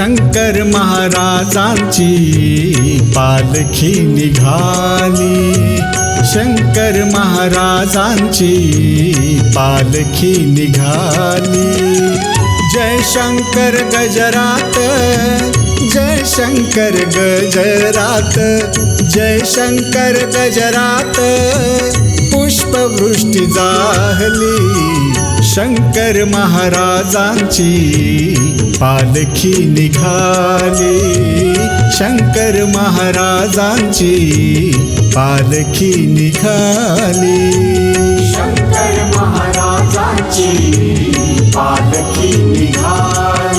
शंकर महाराजांची पालखी निघाली. शंकर महाराजांची पालखी निघाली. जय शंकर गजरात जय शंकर गजरात जय शंकर गजरात पुष्पवृष्टी जाहली. शंकर महाराजांची पालखी निघाली. शंकर महाराजांची पालखी निघाली. शंकर महाराजांची पालखी निघाली.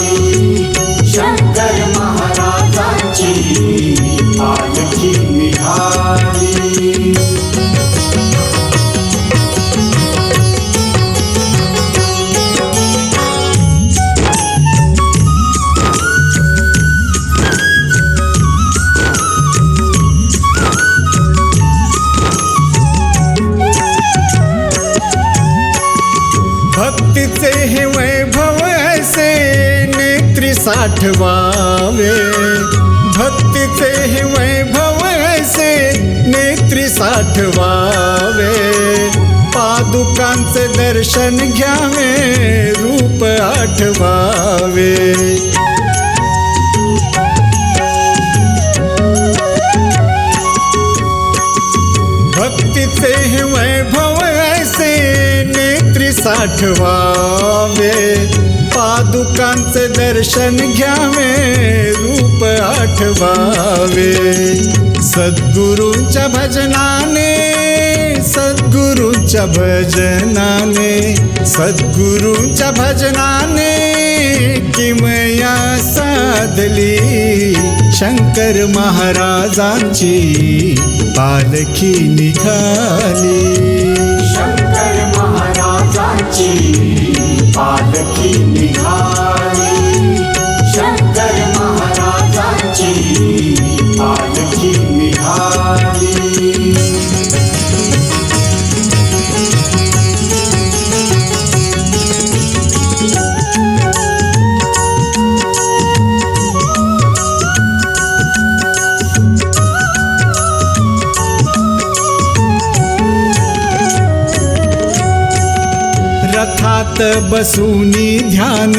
भक्तीचे हे वैभव ऐसे नेत्री साठवावे. भक्तीचे हे वैभव ऐसे नेत्री साठवावे. पादुकांचे दर्शन घ्यावे रूप आठवावे. आठवावे. पादुकांचे दर्शन घ्यावे रूप आठवावे. सद्गुरूंच्या भजनाने सद्गुरूंच्या भजनाने सद्गुरूंच्या भजनाने किमया साधली. शंकर महाराजांची पालखी निघाली. पालखी निघाली शंकर महाराजांची पालखी निघाली रथात बसूनी ध्यान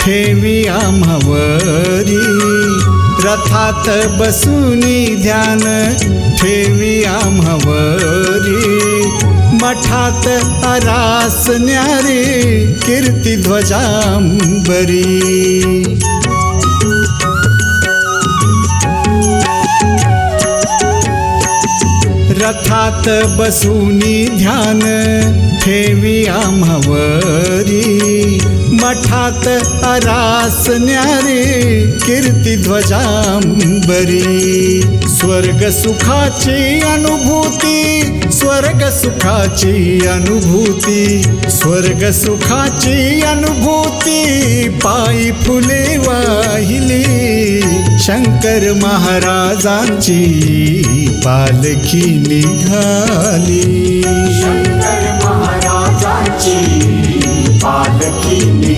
ठेवी आम्हावरी. रथात बसूनी ध्यान ठेवी आम्हावरी. मठात आरास न्यारी कीर्ती ध्वजांबरी. रथात बसूनी ध्यान ठेवी आम्हावरी. मठात अरास न्यारी कीर्ती ध्वजांबरी. स्वर्ग सुखाची अनुभूती स्वर्ग सुखाची अनुभूती स्वर्ग सुखाची अनुभूती पायी फुले वाहिली. शंकर महाराजांची पालखी निघाली. शंकर महाराजांची पालखी निघाली.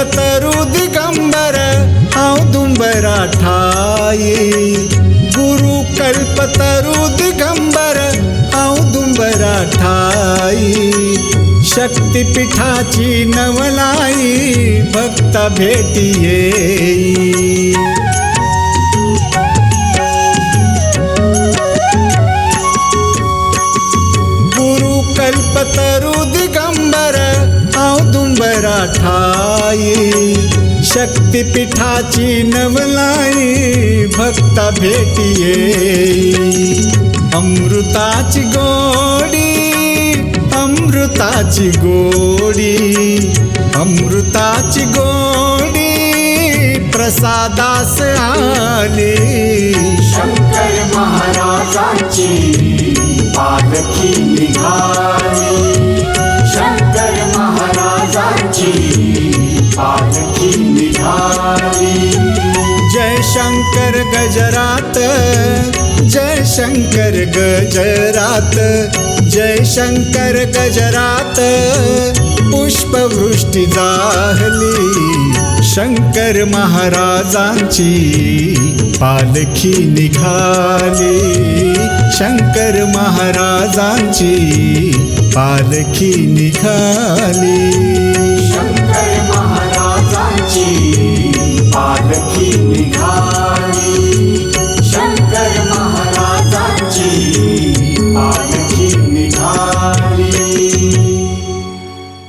ततरु दिगंबर आऊ दुम्बरा ठाई गुरु कल्पतरु दिगंबर आऊ दुम्बरा ठाई शक्ति पिठाची नवलाई, भक्त भेटिए। गुरु कल्पतरु दिगंबर आऊ दुम्बरा ठाई शक्तिपीठाची नवलाई भक्ता भेटिये अमृताची गोडी अमृताची गोडी अमृताची गोडी प्रसादास आली. शंकर महाराजांची पालखी निघाली. शंकर गजरात जय शंकर गजरात जय शंकर गजरात पुष्पवृष्टी जाहली शंकर महाराजांची पालखी निघाली. शंकर महाराजांची पालखी निघाली. शंकर महाराजांची पालखी निघाली.